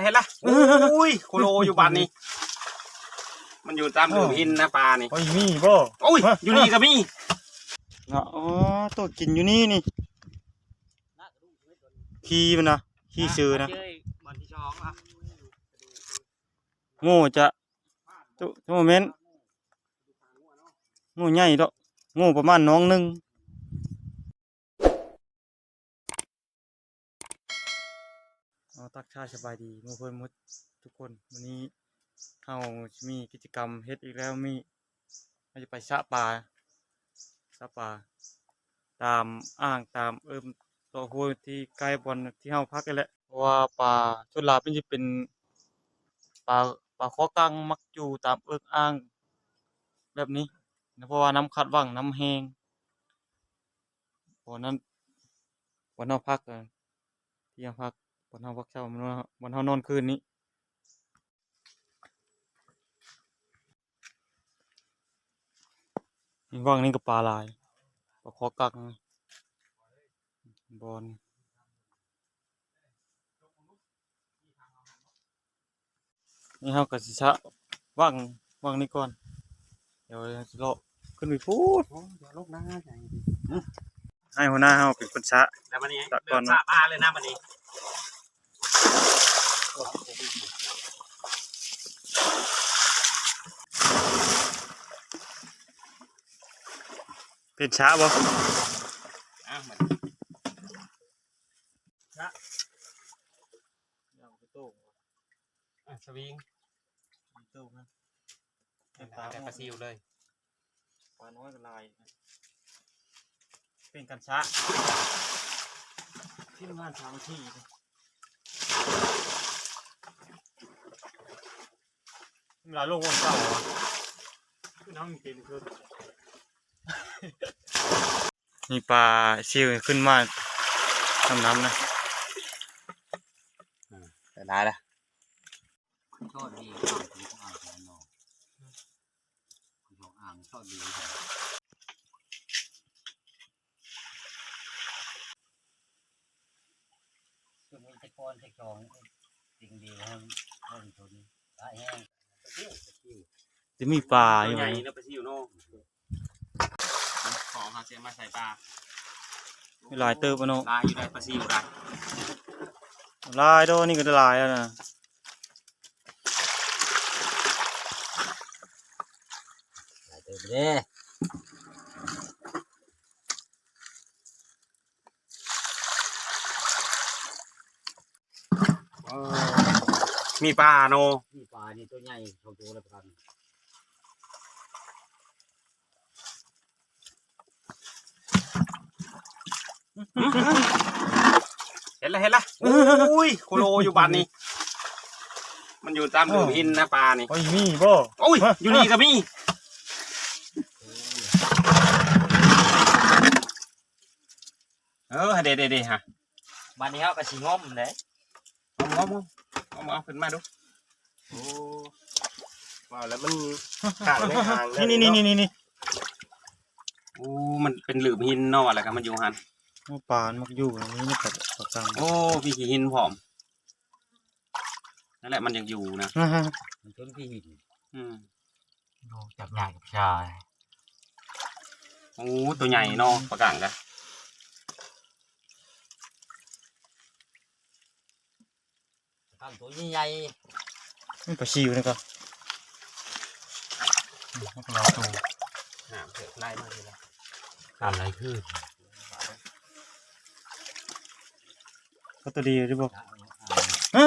ละเห็นละอุ้ยโคโลอยู่บ้านนี้ มันอยู่ตามหลืมหินนะปลานี่โอ้ยมีบ่โอ้ยอยู่นี่ก็มีเนาะอ๋อตัวกินอยู่นี่นี่ขี้มันนะขี้ซื้อนะบอลที่ช่องอะโง่จะตัวตัวโมเมนต์โง่ใหญ่ดอกโง่ประมาณน้องหนึง เอาตักชาสบายดีมูเพื่อนหมดทุกคนวันนี้เฮามีกิจกรรมเฮ็ดอีกแล้วมีเราจะไปสะป่าสะป่าตามอ่างตามเอิมตัวห้วที่ใกล้บอนที่เฮาพักนี่แหละเพราะว่าป่าชุนลาเป็นสิเป็นป่าป่าคอกังมักอยู่ตามเอิกอ่าง แบบนี้นะเพราะว่าน้ำคัดว่างน้ำแห้งเพราะนั้นวันเฮาพักอะที่เฮาพัก วันเฮาพักเช้าวันเฮาวันเฮานอนคืนนี้นี่ว่างนี่ก็ปลาหลายปลาคอกังบอลนี่เราก็สิชะว่างว่างนี่ก่อน เดี๋ยวเราสิเลาะขึ้นไปพูดเดี๋ยวลูกนะใหญ่ให้หัวหน้าเราเป็นคนชะแล้ววันนี้ตัดก่เดิอนนนะสระปลาเลยนะวันนี้ เป็นชะบ่อะเหมือนอย่างไปโต้งอะสวิงไปโต้งนะเป็นปปลาลาแต่ปลาซิวเลยปลาน้อยกับลายนะเป็นกันชะที่งานทางที่นะ เวลาลงวันเสาร์อะคือน้องกินคือมีปลาซิวขึ้นมาทำน้ำนะแต่ได้ละชอบดีอ่างของอ่างของนอกของอ่างชอบดีคือมีตะกอนตะกองสิ่งดีให้ต้นทุนตายแห้ง จะมีปลาอตัวยู่ใหไหมญ่นะปลาซิวโน่ของหาเสียมาใส่ปลามีหลายเติบปะเนาะลายอยู่ได้ปลาซิวได้ลายโดนี่ก็ได้ลายแล้วนะลายเติมเด้มีปลาโนนี่ปลา นี่ตัวใหญ่เขาตัวละพันเห็นละเห็นละอุ้ยโคโลอยู่บ้านนี้ มันอยู่ตามหลืมหินนะปลานี่โอ้ยมีบ่โอ้ยอยู่นี่ก็มีเออเด็ดเด็ดฮะบ้านนี้เขาก็สิง้อมเลยเอาเอาเอาเอาเอาขึ้นมาดู โอ้ว้าวแล้วมันห่างไม่ห่างนี่นี่นี่นี่นี่โอ้ มันเป็นหลืมหินเนาะอะไรกันมันอยู่หันปลามันอยู่อย่างนี้นี่กับปลากังโอ้พี่ขี้หินผอมนั่นแหละมันยังอยู่นะมันชนพี่หินอืมดูจับใหญ่กับชายโอ้ตัวใหญ่เนาะปลากังกันข้างตัวใหญ่ นี่ปลาชิวนี่ก็มันก็เราตัวน้ำเถือะไล่มาเลยละๆอะไรคือก็ตัวดีหรือเปล่าฮะ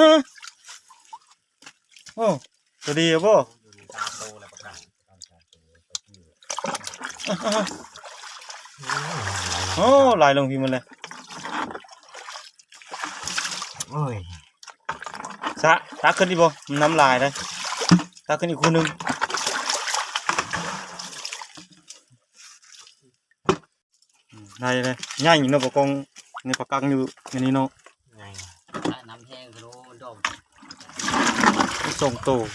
โอ้ตัวดีอะบ่อยู่ในตาโตแล้วปลากังโอ้ลายลงพิมพ์มันเลยโอ้ยสะ ตักขึ้นดิบ่มันน้ำลายเลยตักขึ้นอีกคู่หนึงอืมได้เลยง่ายอยู่เนาะปลากองในปลากังอยู่ในนี้เนาะไงถ้าน้ำแห้งก็รู้มันดอกส่งตัวไปแล้ว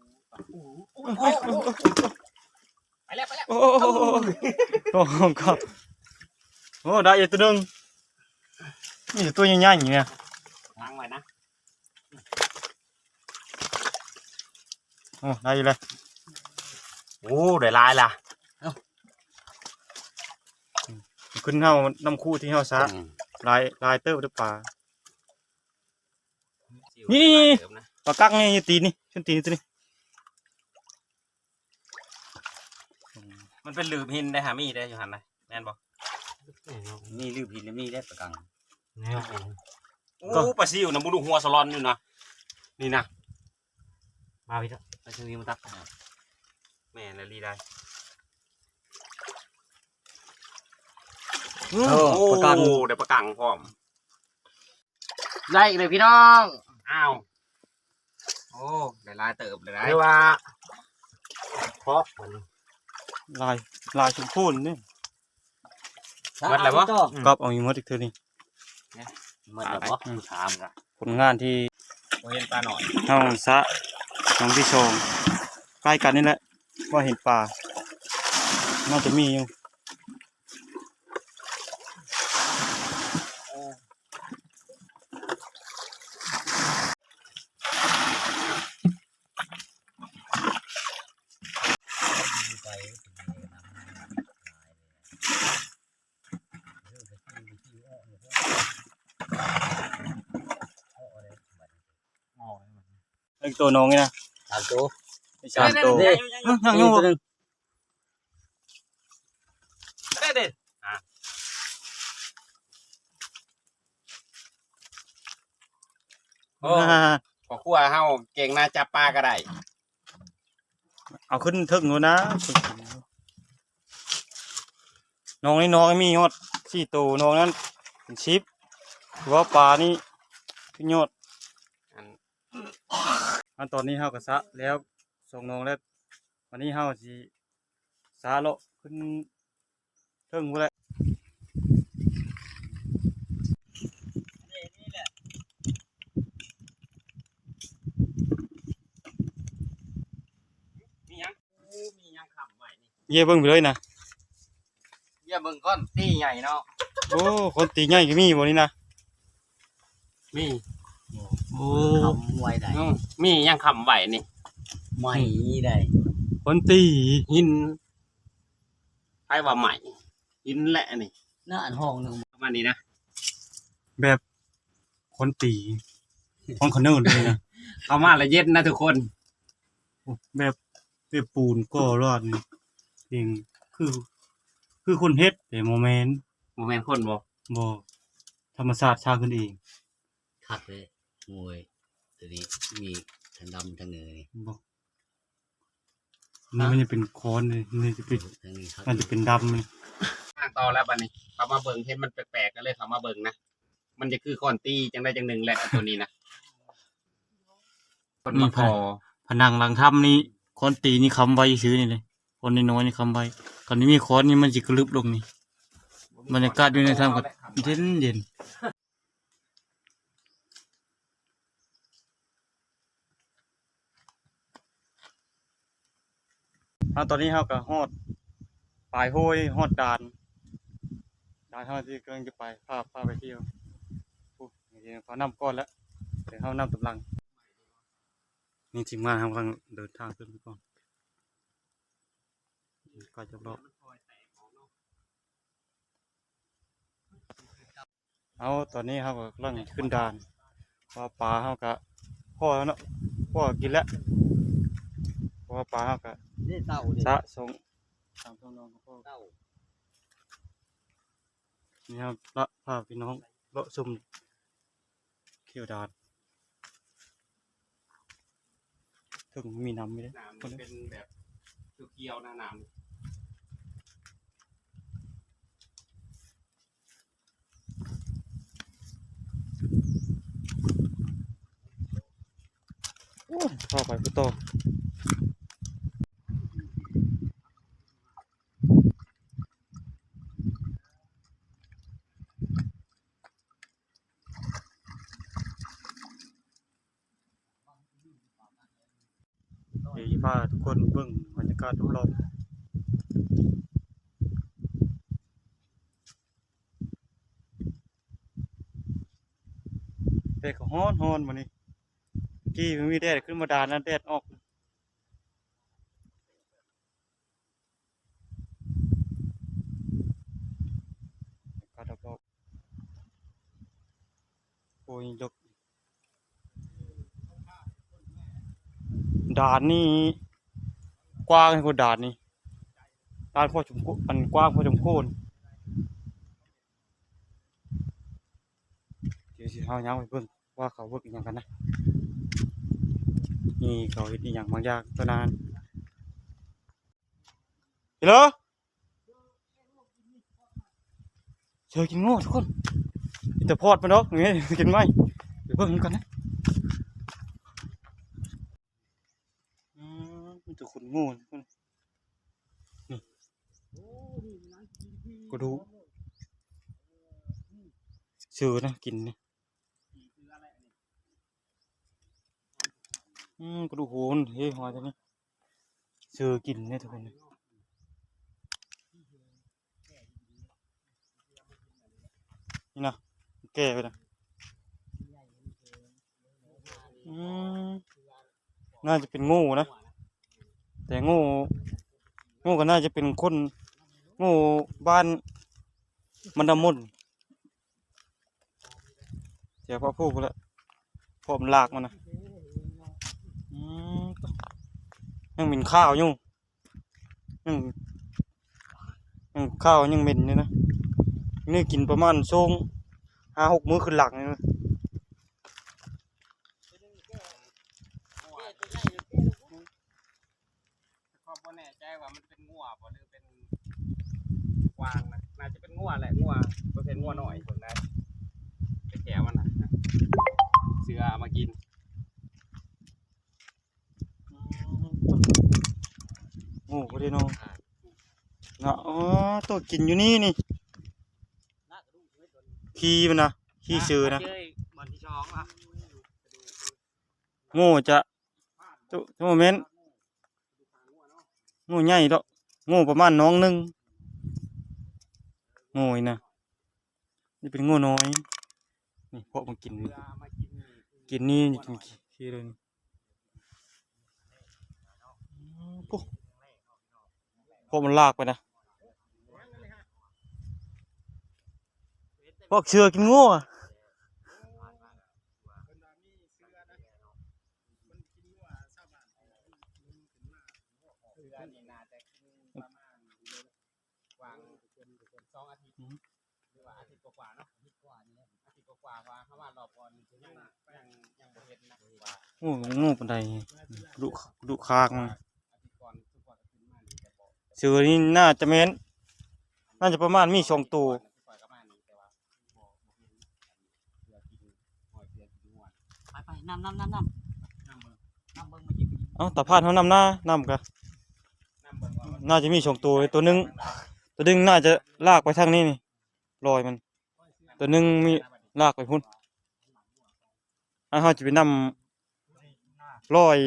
ไปแล้วโอ้โหโอ้ครับโอ้ได้อีกตัวหนึงนี่ตัวใหญ่ๆอย่างเงี้ยล้างไว้นะโอ้ได้อีกเลยโอ้ได้ห ลายล่ะขึ้นเฮาน้ำคู่ที่เฮาซะลายลายเติบด้วยปลานี่เติมนะปลากักนี่ตีนนี่ชนตีนตัวนี้ มันเป็นหลืบหินได้หามีได้อยู่หันนะแม่นบ่มีลืมผิดแล้วมีได้ประกังโอ้ปลาซิวนะมึงดูหัวสลอนอยู่นะนี่นะมาพี่เถอะไปช่วยมันตักแม่นละลีได้โอ้โอ้ประกังได้ประกังพร้อมได้เลยพี่น้องอ้าวโอ้ได้หลายเติบเลยได้เรียกว่าเพราะมัน ลายลายชมพูนี่หมดแล้วบ่กับเอาอีกหมดอีกเท่านี้หมดแล้วบ่ถามกันผลงานที่บ่เห็นปลาหน่อยเฮาซะน้องที่ชมใกล้กันนี่แหละว่าเห็นปลาน่าจะมีอยู่ อีกตัวน้องนี่นะสามตัวอีกสามตัวเด้ยังอยู่ตัวหนึงได้เด็ดอะโอ้อ่าขอครัวเฮาเก่งน่าจับปลาก็ได้เอาขึ้นทึกหนูนะ น้องนี่น้องมียอดสี่ตัวน้องนั้นเป็นชิปถือว่าปลานี่ขึ้นยอด อันอันตอนนี้เฮากระซะแล้วส่งน้องแล้ววันนี้เฮาสิสาเลาะขึ้นเทิงพู้นแหละมีหยังโอ้มีหยังขำไว้นี่เย่เบิ่งไปเลยนะเยี่ยเบิ่งก้อนตีใหญ่เนาะ โอ้ คนตีใหญ่ก็มีบ่นี่นะ มี โอ้ทำไว้ได้อืมมีหยังขำไว้นี่ไม่ได้คนตีหินใครว่าใหม่หินแหละนี่หน้าอันห้องหนึงประมาณนี้นะแบบคนตีคนคนเนิร์เลยนะเข้ามาละเย็นนะทุกคน แบบแบบปูนก็รอดนี่เองคือ คือคนเฮ็ดแต่โมเมนต์โมเมนต์คนบ่บ่ธรรมชาติสร้างขึ้นเองคักเลย มวยตัวนี้มีทั้งดำทั้งเนยบ่นี่มันจะเป็นคอนเลยนี่จะเป็นทั้งนี้คักมันจะเป็นดำเลยทางต่อแล้วบัดนี้เขามาเบิ่งเห็นมันแปลกๆก็เลยเขามาเบิ่งนะมันจะคือคอนตีจังได้จังหนึ่งแหละตัวนี้นะคนมาพอผนังหลังถ้ำนี่คอนตีนี่ค้ำไว้ซื้อนี่เลยคนน้อยๆนี่ค้ำไว้ก่อนนี้มีคอนนี่มันสิกระลึบลงนี่บรรยากาศอยู่ในถ้ำก็เย็นเย็น เอาตอนนี้เฮาก็ฮอดปลายห้วยฮอดด่านด่านเฮาที่กำลังจะไปพาพาไปเที่ยวโอ้ยเดี๋ยวเขานำก้อนแล้วเดี๋ยวเฮานำกำลัง นี่ทีมงานเฮากำลังเดินทางขึ้นไปก่อนก็จะรอเอาตอนนี้เขาก็กำลังขึ้นด่านเพราะว่าปลาเขาก็พ่อแล้วเนาะพ่อกินแล้ว ราะว่าปลาเขาก็นี่เต่าดิสะสงตามท้องน้องของพ่อเต่านี่ครับละพาพี่น้องเลาะซุ่มเขียวดานถึงมีน้ำไม่ได้น้ำมันเป็นแบบเขียวๆนะน้ำพ่อไปพุโตเดี๋ยวจะพาทุกคนเบิ่งบรรยากาศรอบ แดก็ฮ้อนฮ้อนมื้อนี้กี้มันมีแดดขึ้นมาดานนะแดดออกก็ดบอกโอ้ยยกด่านนี่กว้างกว่าด่านนี่ด่านพอสมควรมันกว้างพอสมควรเดี๋ยวสิเฮาย้างไปเบิ่ง ว่าเขาเบิ่งอีหยังกันนะนี่เขาเฮ็ดอีหยังบางอย่างตัวนั้นฮัลโหลเจอกินง่ทุกคนแต่พอดมันดอกนี่กินไหมไปเบิ่งกันนะอืมมันจะขุนง่ทุกคนนี่ก็ดูเชื่อนะกินนี่ อืมกระดูกโหนเฮ้ยหอยตัวนี้เจอกินเนี่ยทุกคนนี่นะแก่ไปนะอืมน่าจะเป็นงูนะ แต่งูงูก็น่าจะเป็นคนงูบ้านมันดำมนเสียวพ่อพูดไปแล้วพอมันลากมันนะ อืม ยังเหม็นข้าวยู่ยังยังข้าวยังเหม็นอยู่นะนี่กินประมาณช่วงห้าหกมื้อขึ้นหลังเลยนะก็บ่แน่ใจว่ามันเป็นงัวบ่หรือเป็นกวางนะน่าจะเป็นงัวแหละงัวประเภทงัวหน่อยคนนั้นไปแกะมันนะเสือเอามากิน โอ้โหเดโนนะอ๋อตัวกินอยู่นี่นี่ขี้มันนะขี้เชือนะเจ้ยบอลที่ช้องอะโง่จะตุตุโมเมนต์โง่ใหญ่ดอกโง่ประมาณน้องหนึงโง่อีนะนี่เป็นโง่น้อยนี่เพาะมันกินนี่เสือเอามากินนี่กินนี่กินขี้เลยนี่อืมปุ๊ พวกมันลากไปนะ พวกเชือกินงูอะเสือนี่น่าจะกินประมาณกวางสองอาทิตย์หรือว่าอาทิตย์กว่าๆเนาะอาทิตย์กว่านี่แหละอาทิตย์กว่าๆว่าเขาว่ารอบก่อนยังยังยังบ่เห็นนะว่างูงูปันไดดุดุคางมันอา เชือนี่น่าจะแม่นน่าจะประมาณมีสองตัวปล่อยก็มานี่แต่ว่าบ่บ่เห็นเสือกินหอยเสือกินงวนไปไปน้ำน้ำน้ำน้ำน้ำเบิ่งน้ำเบิ้งมากินเอ้าตาพานเขานำหน้านำกะน้ำเบิ่งว่ามันน่าจะมีสองตัวตัวหนึง ตัวหนึงน่าจะลากไปทางนี้นี่ลอยมัน ตัวหนึงมีลากไปพุ่นอันเขาจะไปนำลอย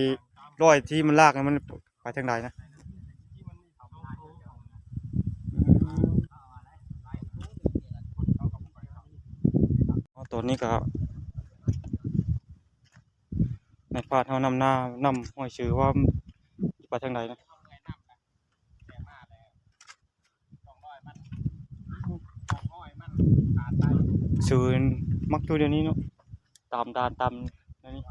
ลอยที่มันลากให้มันไปทางใดนะ ตัวนี้ก็ในพาดเฮานำหน้านำห้อยชื่อว่าไปทางใดนะเอาไงน้ำนะแต่มาแล้วต้องร้อยมันต้องร้อยมันขาดไปชื่อมักอยู่เดี๋ยวนี้เนาะตามดานตามอันนี้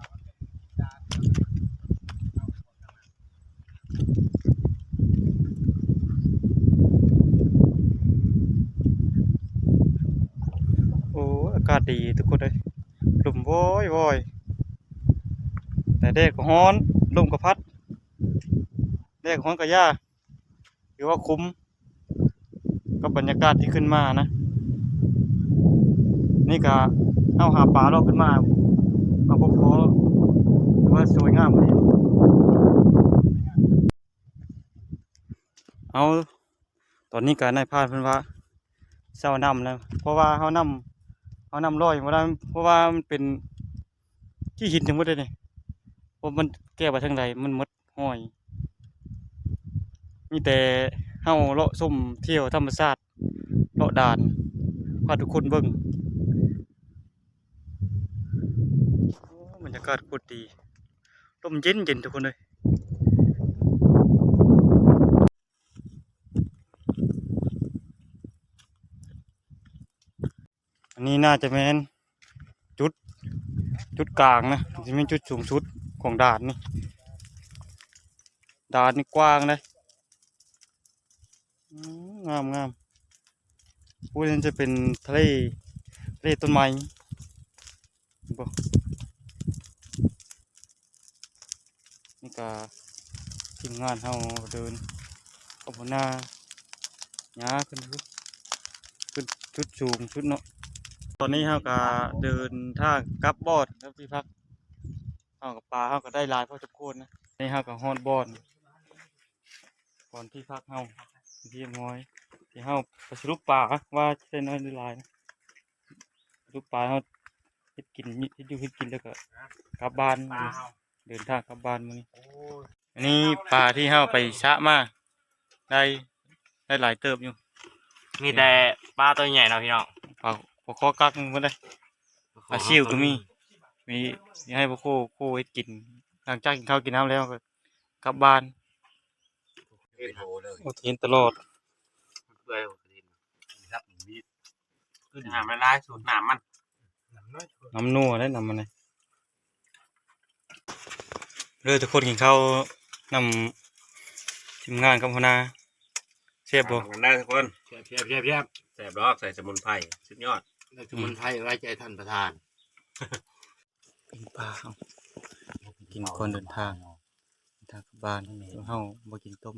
โอ้อากาศดี ทุกคนเลยลมโว้ยโว้ยแต่แดดก็ร้อนลมก็พัดแดดก็ร้อนก็ย่าถือว่าคุ้มกับบรรยากาศที่ขึ้นมานะ นี่ก็เอาหาปลาลอกขึ้นมามาพบพอถือว่าสวยงามเลยเอาตอนนี้ก็นายพานเพิ่นว่าเศร้านำแล้วเพราะว่าเฮานำ เฮานำลอยบ่ได้เพราะว่ามันเป็นที่หินทั้งหมดเลยนี่เพราะมันแก้ไปทางใดมันมดห้อย มีแต่เฮาเลาะส้มเที่ยวธรรมชาติเลาะด่านพาทุกคนเบิ่งบรยากาศโคตรดีลมเย็นเย็นทุกคนเลย นี้น่าจะเป็นจุดจุดกลางนะจะเป็นจุดสูงสุดของด่านนี่ด่านนี่กว้างเลยงามงามพูดนั้นจะเป็นทะเลทะเลต้นไม้บ่นี่ก็ทีมงานเฮาเดินขบวนหน้าหญ้าขึ้นทุกขึ้นจุดสูงสุดเนาะ อนนี้เฮาก็เดินทางกลับบอดครับที่พักเฮากับปลาเฮาก็ได้หลายพอสมควรนะนี่เฮาก็ฮอดบอดก่อนที่พักเฮาที่เรียบร้อยที่เฮาไปสรุปปลาว่าจะได้น้อยหรือหลายนะสรุปปลาเฮาเฮ็ดกินเฮ็ดอยู่เฮ็ดกินแล้วก็กลับบ้านปลาเฮาเดินทางกลับบ้านมื้อนี้โอ้ยอันนี้ปลาที่เฮาไปชะมาได้ได้หลายเติบอยู่ มีแต่ปลาตัวใหญ่เนาะพี่น้องปลา ปลาคอกักมันได้ปลาซิวก็มี มีมีให้พวกโคโคเฮ็ดกิน หลังจากกินข้าวกินน้ำแล้วก็กลับบ้านเป็นโหเลยโอ้เห็นตลอดเปื่อยหมดเลยครับมีดคือหามันลายสูตรหนามมันน้ำนัวได้น้ำมันเลยเรือทุกคนกินข้าวนำทีมงานกับหัวหน้าเชฟบ่กันได้ทุกคนเพียบเพียบเพียบเพียบแสบรอกใส่สมุนไพรสุดยอด ในสมุนไพรไว้ใจท่านประธานกินปลาเอากินก่อนเดินทางเดินทางกลับบ้านเฮาบ่กินต้ม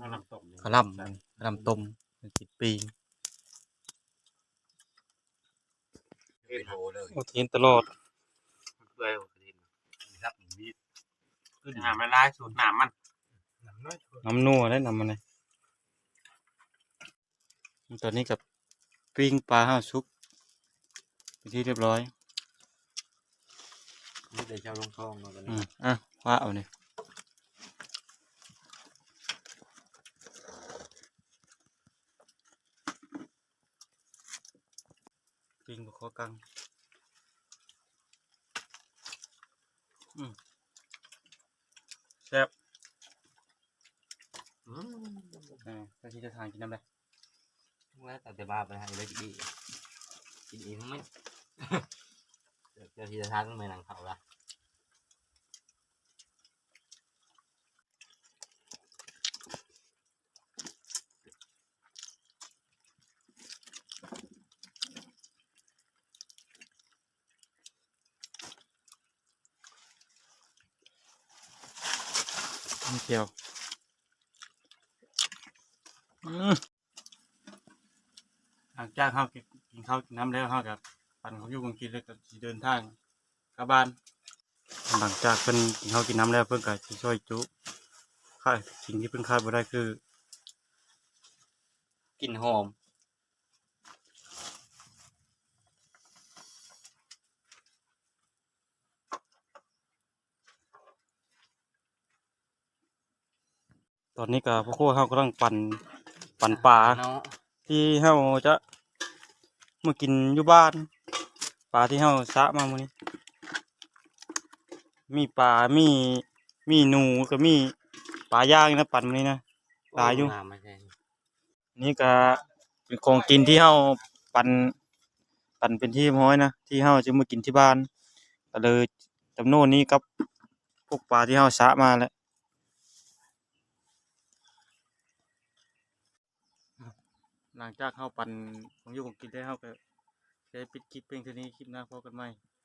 เอาน้ำตกนี่กะหล่ำมันกะหล่ำต้มมันกินปีงเป็นโหเลยโอ้เห็นตลอดเปื่อยหมดเลยครับมีดคือหามันลายสูตรหนามมันน้ำนัวได้น้ำมันเลยตอนนี้กับปิ้งปลาห้าชุก เป็นที่เรียบร้อยนี่แต่เจ้าลงทองมากันอืมอะคว้าเอาเนี่ยปิ้งบะขอกัง อืมแซ่บอ่าเจ้าที่เจะทานกินน้ำเลยแล้วแต่บ้าไปให้ได้ดีกินอีก ทั้งไม่เจ้าที่จะทานต้องไปหนังเขาละนิดเดียวอืมหลังจากเขากินกินข้าวกินน้ำแล้วเขากับ ปั่นเขาอยู่กงกินแล้วก็สิเดินทางกลับบ้าน หลังจากเพิ่นกินข้าวกินน้ำแล้วเพิ่นก็สิช่วยจุค่าสิ่งที่เพิ่นคาดบ่ได้คือ กลิ่นหอม ตอนนี้ก็พ่อโคเขากำลังปั่นปั่นปลาเนาะที่เฮาจะมากินอยู่บ้านป ลาที่เฮาสะมามื้อนี้ มีปลา มี มีหนูก็มีปลาย่างนะปั่นมื้อนี้นะตายอยู่ไม่ใช่นี่ก็เป็นของกินที่เฮาปั่นปั่นเป็นที่เรียบร้อยนะที่เฮาจะมากินที่บ้าน ก็เลยจำนวนนี้กับพวกปลาที่เฮาสะมาแล้วหลังจากเฮาปั่นของอยู่ของกินได้วเฮาก็จะ ปิดคลิปเพียงเท่านี้คลิปหน้าพบกันใหม่